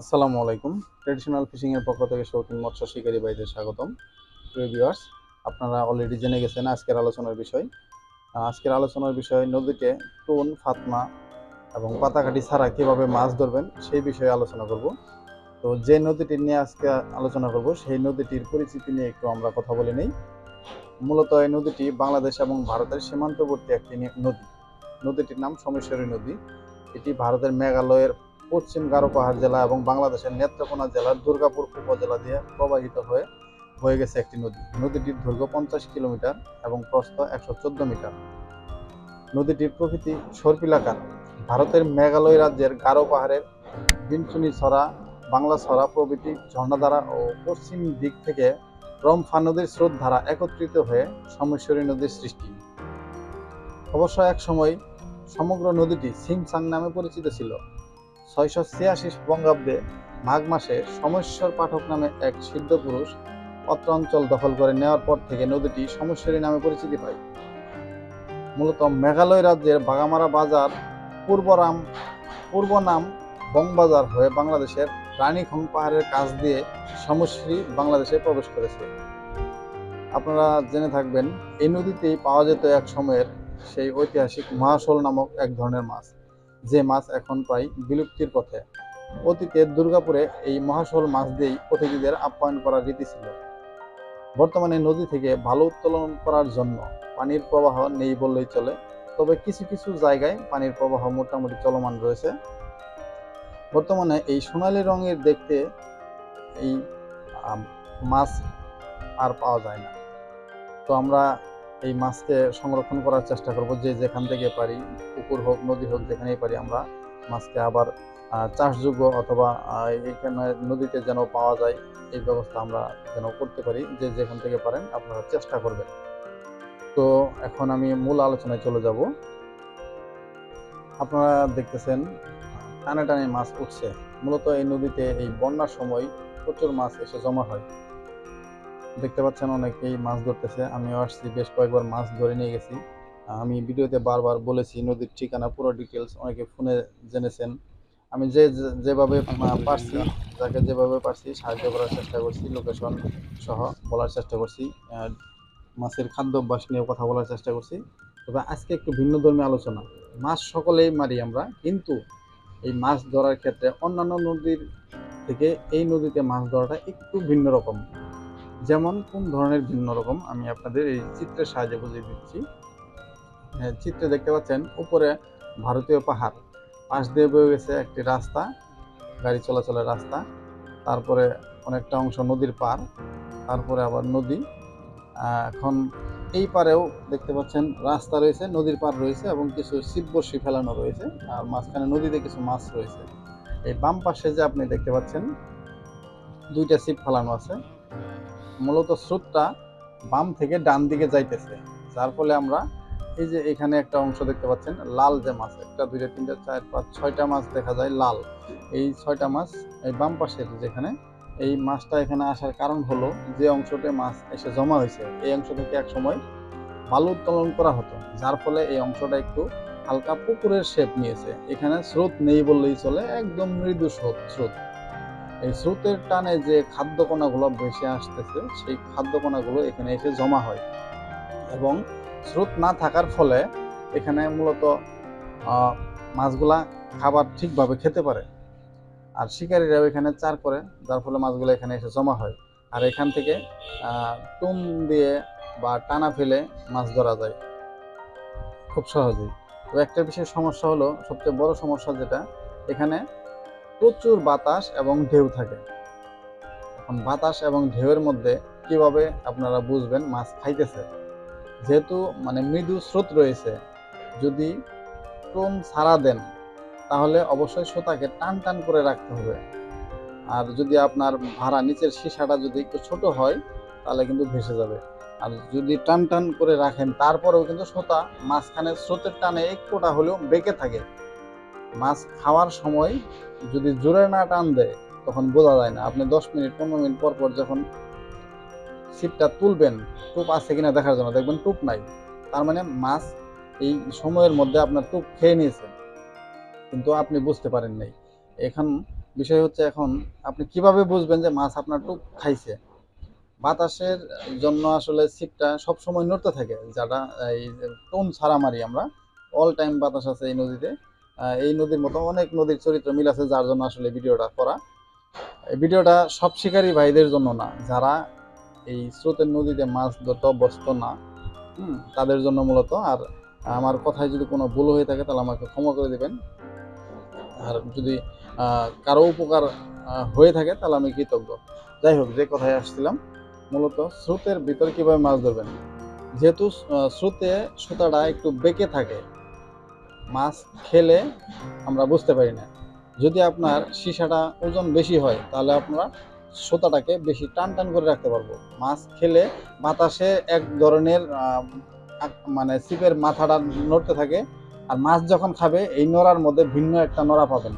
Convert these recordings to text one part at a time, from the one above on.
আসসালামু আলাইকুম। Traditional fishing এর পক্ষ থেকে শৌখিন মৎস্য শিকারী ভাইদের স্বাগতম। প্রিয় ভিউয়ার্স আপনারা অলরেডি জেনে গেছেন আজকের আলোচনার বিষয়। আজকের আলোচনার বিষয় নদীতে টুন ফাতমা এবং পাতাকাটি ছাড়া কীভাবে মাছ ধরবেন সেই বিষয়ে আলোচনা করব। তো যে নদীটি নিয়ে আজকে আলোচনা করব, সেই নদীটির পরিচিতি নিয়ে একটু আমরা কথা বলে নেই। মূলত এই নদীটি বাংলাদেশ এবং ভারতের সীমান্তবর্তী একটি নদী। নদীটির নাম সোমেশ্বরী নদী। এটি ভারতের মেঘালয়ের পশ্চিম গারো পাহাড় জেলা এবং বাংলাদেশের নেত্রকোনা জেলার দুর্গাপুর উপজেলা দিয়ে প্রবাহিত হয়ে বয়ে গেছে একটি নদী। নদীটির দৈর্ঘ্য পঞ্চাশ কিলোমিটার এবং প্রস্থ একশো চোদ্দ মিটার। নদীটির প্রকৃতি সর্পিলাকার। ভারতের মেঘালয় রাজ্যের গারো পাহাড়ের বিনচুনি ছড়া বাংলা ছড়া প্রভৃতি ঝর্ণাধারা ও পশ্চিম দিক থেকে রমফা নদীর স্রোত ধারা একত্রিত হয়ে সোমেশ্বরী নদীর সৃষ্টি। অবশ্য এক সময় সমগ্র নদীটি সিংসাং নামে পরিচিত ছিল। ছয়শো ছিয়াশি বঙ্গাব্দে মাঘ মাসে সমস্বর পাঠক নামে এক সিদ্ধ পুরুষ অত্র অঞ্চল দখল করে নেওয়ার পর থেকে নদীটি সমস্বরী নামে পরিচিতি পায়। মূলত মেঘালয় রাজ্যের বাগামারা বাজার পূর্বরাম পূর্ব নাম বংবাজার হয়ে বাংলাদেশের রানীখং পাহাড়ের কাছ দিয়ে সমশ্রী বাংলাদেশে প্রবেশ করেছে। আপনারা জেনে থাকবেন, এই নদীতেই পাওয়া যেত এক সময়ের সেই ঐতিহাসিক মহাশোল নামক এক ধরনের মাছ। যে মাছ এখন প্রায় বিলুপ্তির পথে। অতীতে দুর্গাপুরে এই মহাশোল মাছ দিয়েই অতিথিদের আপ্যায়ন করার রীতি ছিল। বর্তমানে নদী থেকে ভালো উত্তোলন করার জন্য পানির প্রবাহ নেই বললেই চলে, তবে কিছু কিছু জায়গায় পানির প্রবাহ মোটামুটি চলমান রয়েছে। বর্তমানে এই সোনালী রঙের দেখতে এই মাছ আর পাওয়া যায় না। তো আমরা এই মাছকে সংরক্ষণ করার চেষ্টা করব যে যেখান থেকে পারি, পুকুর হোক, নদী হোক, যেখানেই পারি আমরা মাছকে আবার চাষযোগ্য অথবা এখানে নদীতে যেন পাওয়া যায়, এই ব্যবস্থা আমরা যেন করতে পারি, যে যেখান থেকে পারেন আপনারা চেষ্টা করবেন। তো এখন আমি মূল আলোচনায় চলে যাব। আপনারা দেখতেছেন, টানে টানে মাছ উঠছে। মূলত এই নদীতে এই বন্যার সময় প্রচুর মাছ এসে জমা হয়। দেখতে পাচ্ছেন অনেকেই মাছ ধরতেছে। আমিও আসছি, বেশ কয়েকবার মাছ ধরে নিয়ে গেছি। আমি ভিডিওতে বারবার বলেছি, নদীর ঠিকানা, পুরো ডিটেলস অনেকে ফোনে জেনেছেন। আমি যে যেভাবে পারছি, যাকে যেভাবে পারছি সাহায্য করার চেষ্টা করছি লোকেশন সহ বলার চেষ্টা করছি মাছের খাদ্যাভ্যাস নিয়ে কথা বলার চেষ্টা করছি। তবে আজকে একটু ভিন্ন ধর্মী আলোচনা। মাছ সকলেই মারি আমরা, কিন্তু এই মাছ ধরার ক্ষেত্রে অন্যান্য নদীর থেকে এই নদীতে মাছ ধরাটা একটু ভিন্ন রকম। যেমন কোন ধরনের ভিন্ন রকম আমি আপনাদের এই চিত্রের সাহায্যে বুঝিয়ে দিচ্ছি। হ্যাঁ, চিত্রে দেখতে পাচ্ছেন উপরে ভারতীয় পাহাড় পাশ দিয়ে বয়ে গেছে একটি রাস্তা গাড়ি চলাচলের রাস্তা তারপরে অনেকটা অংশ নদীর পার তারপরে আবার নদী। এখন এই পারেও দেখতে পাচ্ছেন রাস্তা রয়েছে নদীর পার রয়েছে এবং কিছু শিববর্ষি ফেলানো রয়েছে আর মাঝখানে নদীতে কিছু মাছ রয়েছে। এই বাম পাশে যে আপনি দেখতে পাচ্ছেন দুইটা ছিপ ফেলানো আছে। মূলত স্রোতটা বাম থেকে ডান দিকে যাইতেছে। যার ফলে আমরা এই যে এখানে একটা অংশ দেখতে পাচ্ছেন, লাল যে মাছ, একটা, দুইটা, তিনটা, চার, পাঁচ, ছয়টা মাছ দেখা যায় লাল। এই ছয়টা মাছ এই বাম পাশের যেখানে, এই মাছটা এখানে আসার কারণ হলো যে অংশতে মাছ এসে জমা হয়েছে। এই অংশ থেকে এক সময় বালু উত্তোলন করা হতো, যার ফলে এই অংশটা একটু হালকা পুকুরের শেপ নিয়েছে। এখানে স্রোত নেই বললেই চলে, একদম মৃদু স্রোত স্রোত। এই স্রোতের টানে যে খাদ্য কণাগুলো ভেসে আসতেছে, সেই খাদ্য কণাগুলো এখানে এসে জমা হয়। এবং স্রোত না থাকার ফলে এখানে মূলত মাছগুলা খাবার ঠিকভাবে খেতে পারে। আর শিকারীরাও এখানে চার করে, যার ফলে মাছগুলো এখানে এসে জমা হয়। আর এখান থেকে টুম দিয়ে বা টানা ফেলে মাছ ধরা যায়। খুব সহজেই। তো একটা বিশেষ সমস্যা হলো, সবচেয়ে বড় সমস্যা যেটা, এখানে প্রচুর বাতাস এবং ঢেউ থাকে। এখন বাতাস এবং ঢেউয়ের মধ্যে কীভাবে আপনারা বুঝবেন মাছ খাইতেছে? যেহেতু মানে মৃদু স্রোত রয়েছে, যদি টোন ছাড়া দেন, তাহলে অবশ্যই সোতাকে টান টান করে রাখতে হবে। আর যদি আপনার ভাড়া নিচের সীসাটা যদি একটু ছোট হয়, তাহলে কিন্তু ভেসে যাবে। আর যদি টান টান করে রাখেন, তারপরেও কিন্তু সোতা মাঝখানে স্রোতের টানে একটুটা হলেও বেঁকে থাকে। মাছ খাওয়ার সময় যদি জোরে না টান দেয়, তখন বোঝা যায় না। আপনি দশ মিনিট, পনেরো মিনিট পর পর যখন ছিপটা তুলবেন, টুপ আছে কিনা দেখার জন্য। দেখবেন টুপ নাই। তার মানে মাছ এই সময়ের মধ্যে আপনার টুপ খেয়ে নিয়েছে। কিন্তু আপনি বুঝতে পারেন নাই। এখন বিষয় হচ্ছে এখন আপনি কীভাবে বুঝবেন যে মাছ আপনার টুপ খাইছে? বাতাসের জন্য আসলে ছিপটা সবসময় নড়তে থাকে। যেটা এই টোন ছাড়া মারি আমরা অল টাইম বাতাস আছে এই নদীতে। এই নদীর মতো অনেক নদীর চরিত্র মিল আছে যার জন্য আসলে ভিডিওটা করা। এই ভিডিওটা সব শিকারী ভাইদের জন্য না, যারা এই স্রোতের নদীতে মাছ ধরতে অভ্যস্ত না তাদের জন্য মূলত। আর আমার কথায় যদি কোনো ভুল হয়ে থাকে তাহলে আমাকে ক্ষমা করে দেবেন। আর যদি কারও উপকার হয়ে থাকে তাহলে আমি কৃতজ্ঞ। যাই হোক, যে কথায় আসছিলাম, মূলত স্রোতের ভিতর কীভাবে মাছ ধরবেন? যেহেতু স্রোতে সুতাটা একটু বেঁকে থাকে মাছ খেলে আমরা বুঝতে পারি না। যদি আপনার সীসাটা ওজন বেশি হয়, তাহলে আপনারা সুতাটাকে বেশি টান টান করে রাখতে পারব। মাছ খেলে বাতাসে এক ধরনের মানে ছিপের মাথাটা নড়তে থাকে আর মাছ যখন খাবে, এই নড়ার মধ্যে ভিন্ন একটা নড়া পাবেন।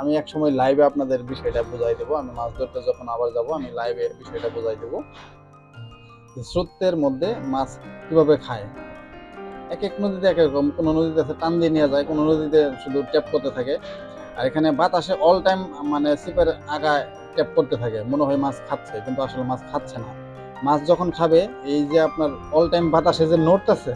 আমি এক সময় লাইভে আপনাদের বিষয়টা বোঝাই দেবো। আমি মাছ ধরতে যখন আবার যাব, আমি লাইভে বিষয়টা বোঝাই দেবো স্রোতের মধ্যে মাছ কীভাবে খায়। এক এক নদীতে এক রকম। কোনো নদীতে আছে টান দিয়ে নেওয়া যায়, কোনো নদীতে শুধু ট্যাপ করতে থাকে। আর এখানে বাতাসে অল টাইম মানে সিপের আগায় ট্যাপ করতে থাকে। মনে হয় মাছ খাচ্ছে, কিন্তু আসলে মাছ খাচ্ছে না। মাছ যখন খাবে, এই যে আপনার অল টাইম বাতাসে যে নড়তেছে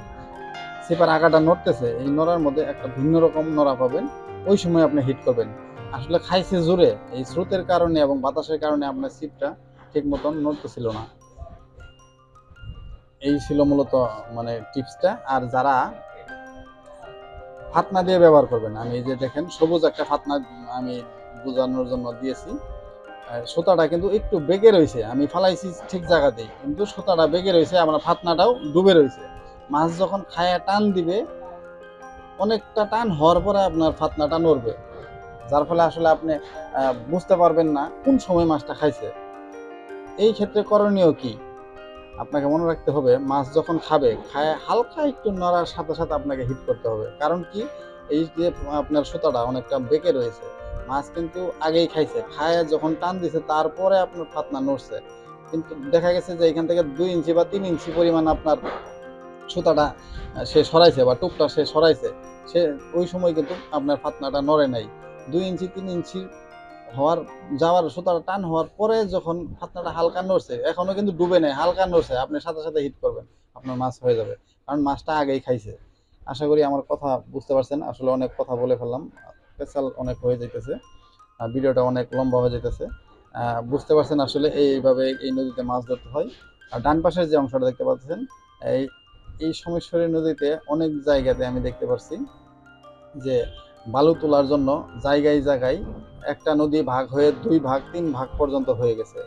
সিপার আগাটা নড়তেছে, এই নড়ার মধ্যে একটা ভিন্ন রকম নড়া পাবেন। ওই সময় আপনি হিট করবেন। আসলে খাইছে জোরে, এই স্রোতের কারণে এবং বাতাসের কারণে আপনার সিপটা ঠিক মতন নড়তেছিল না। এই ছিল মূলত মানে টিপসটা। আর যারা ফাতনা দিয়ে ব্যবহার করবেন, আমি এই যে দেখেন, সবুজ একটা ফাতনা আমি বোঝানোর জন্য দিয়েছি। সুতাটা কিন্তু একটু বেগে রয়েছে, আমি ফালাইছি ঠিক জায়গাতেই, কিন্তু সুতাটা বেগে রয়েছে, আমার ফাতনাটাও ডুবে রয়েছে। মাছ যখন খায়া টান দিবে, অনেকটা টান হওয়ার পরে আপনার ফাতনাটা নড়বে। যার ফলে আসলে আপনি বুঝতে পারবেন না কোন সময় মাছটা খাইছে। এই ক্ষেত্রে করণীয় কি? আপনাকে মনে রাখতে হবে, মাছ যখন খাবে, খায় হালকা একটু নড়ার সাথে সাথে আপনাকে হিট করতে হবে। কারণ কি? এই যে আপনার সুতাটা অনেকটা বেঁকে রয়েছে, মাছ কিন্তু আগেই খাইছে। খায় যখন টান দিছে, তারপরে আপনার ফাতনা নড়ছে। কিন্তু দেখা গেছে যে এখান থেকে দুই ইঞ্চি বা তিন ইঞ্চি পরিমাণ আপনার সুতাটা সে সরাইছে বা টুকটা সে সরাইছে। সে ওই সময় কিন্তু আপনার ফাতনাটা নড়ে নাই। দুই ইঞ্চি, তিন ইঞ্চি হওয়ার যাওয়ার সুতাটা টান হওয়ার পরে যখন ফাতনাটা হালকা নড়ছে এখনও কিন্তু ডুবে নেই হালকা নড়ছে আপনি সাথে সাথে হিট করবেন আপনার মাছ হয়ে যাবে। কারণ মাছটা আগেই খাইছে। আশা করি আমার কথা বুঝতে পারছেন আসলে অনেক কথা বলে ফেললাম স্পেশাল অনেক হয়ে যাইতেছে আর ভিডিওটা অনেক লম্বা হয়ে যাইতেছে। আহ, বুঝতে পারছেন আসলে এইভাবে এই নদীতে মাছ ধরতে হয়। আর ডান পাশের যে অংশটা দেখতে পাচ্ছেন এই এই সোমেশ্বরী নদীতে অনেক জায়গাতে আমি দেখতে পাচ্ছি যে বালু তোলার জন্য জায়গায় জায়গায় একটা নদী ভাগ হয়ে দুই ভাগ, তিন ভাগ পর্যন্ত হয়ে গেছে।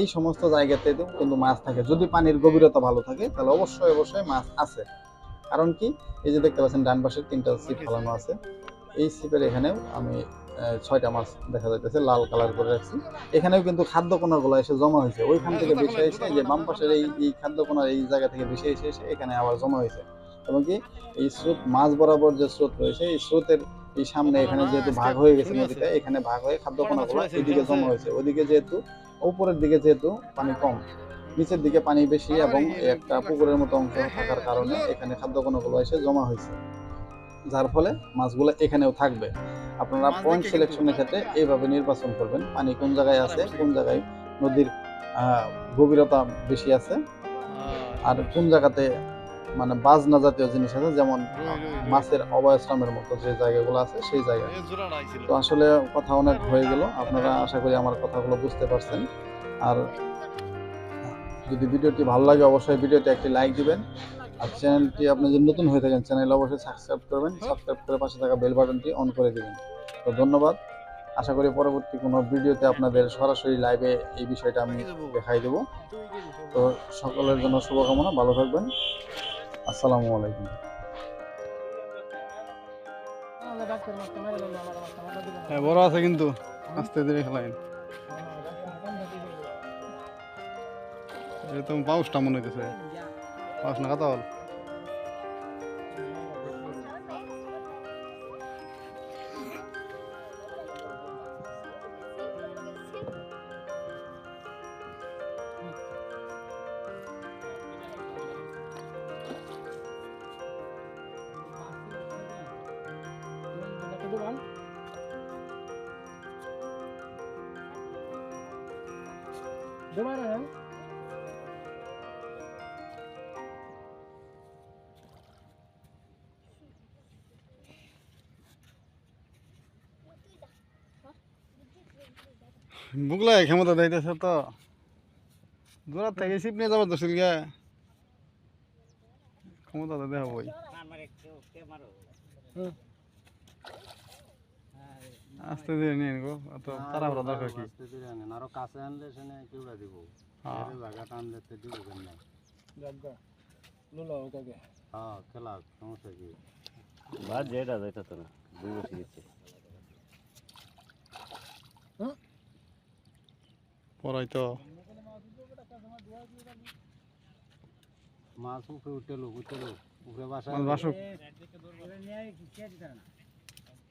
এই সমস্ত জায়গাতে কিন্তু মাছ থাকে। যদি পানির গভীরতা ভালো থাকে, তাহলে অবশ্যই অবশ্যই মাছ আছে। কারণ কি? এই যে দেখতে পাচ্ছেন, ডান পাশে তিনটা সিপ ফেলানো আছে। এই সিপের এখানেও আমি ছয়টা মাছ দেখা যাইতেছে, লাল কালার করে রাখছি। এখানেও কিন্তু খাদ্য কণাগুলো এসে জমা হয়েছে। ওইখান থেকে বেশি এসে যে বাম পাশের এই এই খাদ্য কণার এই জায়গা থেকে বেশি এসে এসে এখানে আবার জমা হয়েছে। এবং কি? এই স্রোত, মাছ বরাবর যে স্রোত রয়েছে, এই স্রোতের এই সামনে এখানে যেহেতু ভাগ হয়ে গেছে নদীটা এখানে ভাগ হয়ে খাদ্য কণাগুলো এদিকে জমা হয়েছে। ওদিকে যেহেতু উপরের দিকে যেহেতু পানি কম নিচের দিকে পানি বেশি এবং একটা পুকুরের মতো অংশ থাকার কারণে এখানে খাদ্য কণাগুলো এসে জমা হয়েছে। যার ফলে মাছগুলো এখানেও থাকবে। আপনারা পয়েন্ট সিলেকশনের ক্ষেত্রে এইভাবে নির্বাচন করবেন। পানি কোন জায়গায় আছে কোন জায়গায় নদীর গভীরতা বেশি আছে আর কোন জায়গাতে মানে বাজনা জাতীয় জিনিস আছে যেমন মাছের অবয়শ্রমের মতো যে জায়গাগুলো আছে সেই জায়গায় তো আসলে কথা অনেক হয়ে গেল আপনারা আশা করি আমার কথাগুলো বুঝতে পারছেন। আর যদি ভিডিওটি ভালো লাগে অবশ্যই ভিডিওতে একটি লাইক দিবেন। আর চ্যানেলটি আপনি যদি নতুন হয়ে থাকেন চ্যানেল অবশ্যই সাবস্ক্রাইব করবেন সাবস্ক্রাইব করে পাশে থাকা বেল বাটনটি অন করে দেবেন। তো ধন্যবাদ। আশা করি পরবর্তী কোনো ভিডিওতে আপনাদের সরাসরি লাইভে এই বিষয়টা আমি দেখাই দেবো। তো সকলের জন্য শুভকামনা ভালো থাকবেন। আসসালামু আলাইকুম। হ্যাঁ বড় আছে কিন্তু। আস্তে ধীরে খেলাইন। এরকম পাউসটা মনে হইতেছে। পাউস না কথা বল বুকলাই ক্ষমতা দিতেছে তো দূরার থেকে সিপ নিয়ে যাবার দোষিল গে ক্ষমতা তো দেখাবই আস্তে ধীরে নিয়ে গো অত তাড়াহুড়া দরকার কি আরও কাছে আনলে সেনে কেউটা দিব হ্যাঁ। জায়গা টানলে তো দিব কেন হ্যাঁ খেলা সমস্যা কি বাদ যেটা যেটা তো না দুই বছর গেছে পড়াই তো মাছ উপরে উঠে লোক উঠে লোক উপরে বাসা বাসুক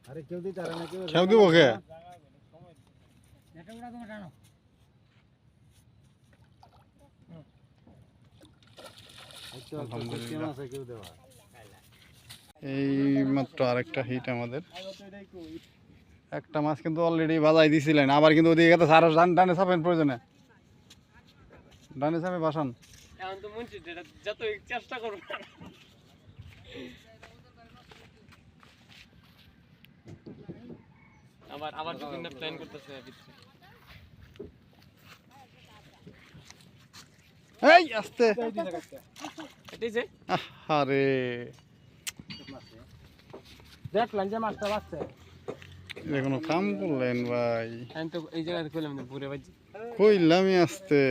আরে কেউ না দিব কে এই মাত্র আরেকটা হিট আমাদের। একটা মাছ কিন্তু অলরেডি বাজাই দিছিলেন আবার কিন্তু ওদিকে গেছে আরও ডান ডানে চাপেন প্রয়োজনে। ডানে চাপে বাসান। এখন তো মনছি যত চেষ্টা করব আবার আবার বিভিন্ন প্ল্যান করতেছে। এই আস্তে। এটাই যে। আরে দেখলাম যে মাছটা বাঁচছে। এটা কোনো কাম করলেন ভাই। আমি তো এই জায়গায় করলাম না ঘুরে বাজি কইলামই আসতে।